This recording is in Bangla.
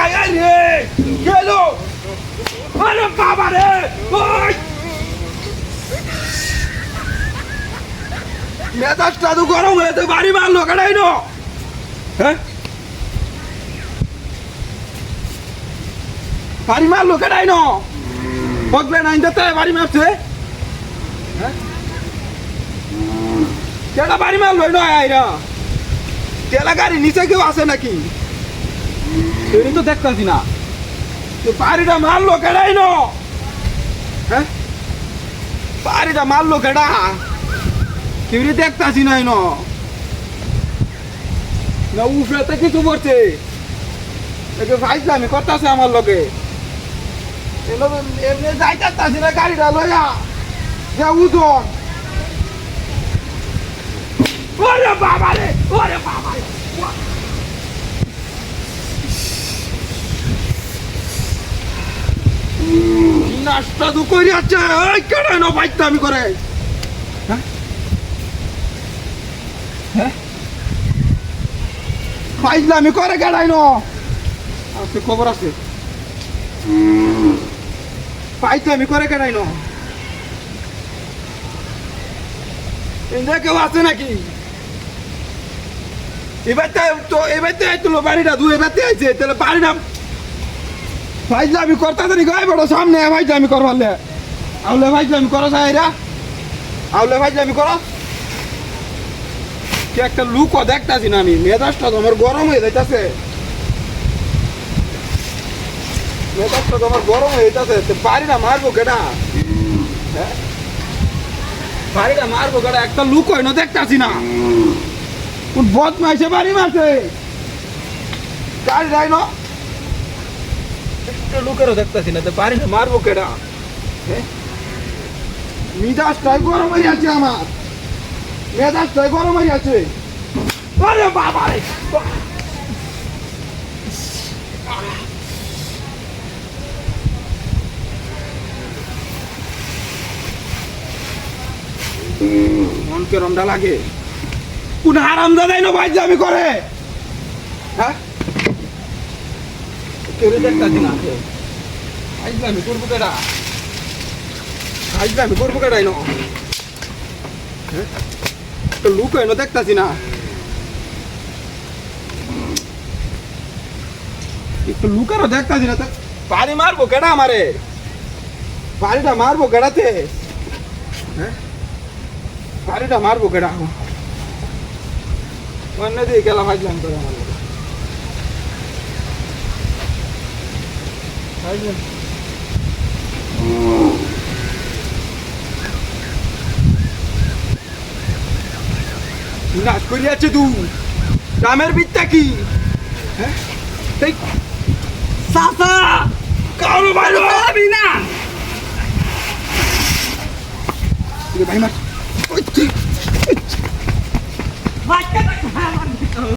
জায়গায় রে গেল। আরে বাবা মেজাজটা তো গরম হয়েছে বাড়ি মারলো কেনাই নো। হ্যাঁ? বাড়ি মারলো কেনাই নো। বদলে নাই দিতে বাড়ি মারছে হ্যাঁ? কেটা বাড়ি মারলো আইরা তেলা গাড়ি নিচে কেউ আছে নাকি? এটি তো দেখতেছি না। বাড়িটা মারলো কেডাই নো। হ্যাঁ? বাড়িটা মারলো কেডা কেউ দেখতাছি নাই ন না উফরেতে কিছু করছে একে আমি করতেছে আমার লোকে। এমনি যাইতাছি না গাড়িটা লইয়া। যা উদন ওরে বাবা রে ওরে বাবা রে নাস্তা তো করি আছে ওই কেন বাইতে আমি করে? হ্যাঁ? হ্যাঁ? ফাইজলা আমি করে গেড়াই ন আপনি খবর আছে। পাইতে আমি করে গেড়াই ন এনে কেউ আছে নাকি? এবার তো এবার তো বাড়িটা দু এবার আইছে তাহলে বাড়িটা ভাইজলা আমি করতে জানি গায়ে বড় সামনে ভাইজলা আমি করবার লে। আউলে ভাইজলা আমি করো সাইরা আউলে ভাইজলা আমি করো। কি একটা লুকও দেখতাছি না আমি, মেজাজটা তো আমার গরম হয়ে যাইতাছে। মেজাজটা তো আমার গরম হয়ে যাইতাছে, তো বাড়িটা মারবো কেডা? হ্যাঁ? বাড়িটা মারবো কেডা, একটা লুক হয় না দেখতাছি না। কোন বদমাইশে বাড়ি মারছে। গাড়ি যাই না একটা লোকেরও দেখতেছি না তো পারি না মারবো কেডা হ্যাঁ? মিজাজটাই গরম হয়ে আছে আমার মেজাজটাই গরম হয়ে আছে আরে বাবা রে মন কেরমটা লাগে কোন হারাম দাদাই না ভাই আমি করে হ্যাঁ লুক হয়? না দেখতাছি না। একটু লুকারও দেখতাছি না বাড়ি মারবো কেডা আমারে? বাড়িটা মারবো কেডাতে? হ্যাঁ? বাড়িটা মারবো কেডা? অন্য দিয়ে গেলাম আইজলাম করে আমার। আইজলাম নাচ করিয়াছে তু রামের বিদ্যা কি হ্যাঁ? সাসা কারও বাইরে আমি না ভাই মার বাচ্চাটা